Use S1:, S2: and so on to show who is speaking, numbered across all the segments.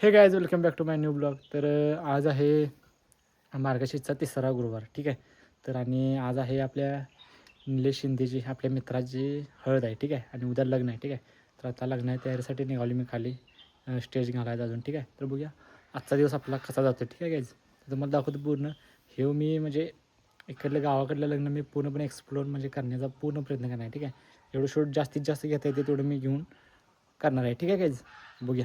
S1: Hey guys welcome back to my new vlog तर आज आहे मार्गशीर्षचा तिसरा गुरुवार ठीक आहे? तर आणि आज आहे आपल्या निलेश शिंदेची आपल्या मित्राची हळद आहे ठीक आहे? आणि उद्या लग्न आहे ठीक आहे? तर आता लग्न आहे तयारीसाठी निघाली मी खाली स्टेज घालायचं अजून ठीक आहे? तर बघूया आजचा दिवस आपला कसा जातो ठीक आहे गायज तर मला दाखवतो पूर्ण. हे मी म्हणजे इकडलं गावाकडलं लग्न मी पूर्णपणे एक्सप्लोर म्हणजे करण्याचा पूर्ण प्रयत्न करणार आहे ठीक आहे? एवढं शूट जास्तीत जास्त घेता येते तेवढं मी घेऊन करणार आहे ठीक आहे गायज बघूया.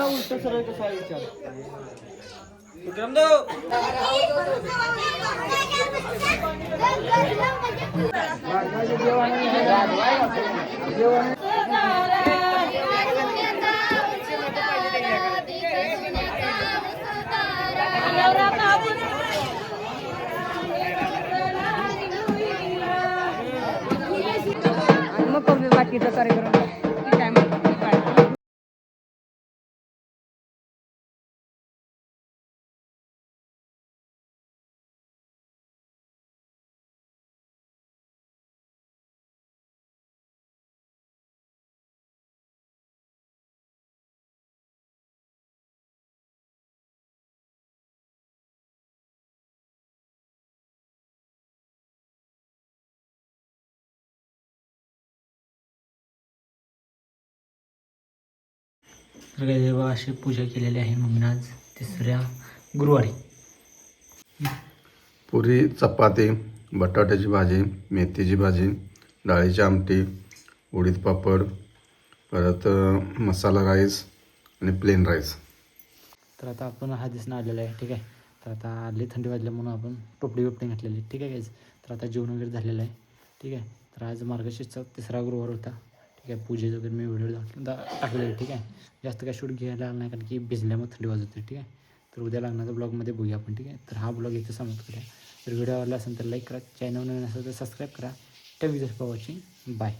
S1: त्याला उलट सरळ कसा विचार
S2: आणि मग कमी बाकीचा कार्यक्रम
S1: तर काही देवा अशी पूजा केलेली आहे मम्मीनं आज तिसऱ्या गुरुवारी.
S3: पुरी चपाती बटाट्याची भाजी मेथीची भाजी डाळीची आमटी उडीद पापड परत मसाला राईस आणि प्लेन राईस.
S1: तर आता आपण हा दिसणं आलेला आहे ठीक आहे? तर आता आली थंडी वाजल्या म्हणून आपण टोपडी बिपडी घातलेली ठीक आहे गाईज तर आता जेवण वगैरे झालेलं आहे ठीक आहे? तर आज मार्गशीर्षचा तिसरा गुरुवार होता. ठीक आहे पूजेचं वगैरे मी व्हिडिओ दा आहे ठीक आहे. जास्त काय शूट घ्यायला लागला नाही कारण की भिजल्यामुळे थंडी वाजत होती ठीक आहे. तर उद्या लागण्याचा ब्लॉगमध्ये बघूया आपण ठीक आहे. तर हा ब्लॉग इथे समाप्त करूया. तर व्हिडिओ आवडला असेल तर लाईक करा. चॅनल नवीन असेल तर सबस्क्राईब करा. Thank you for watching bye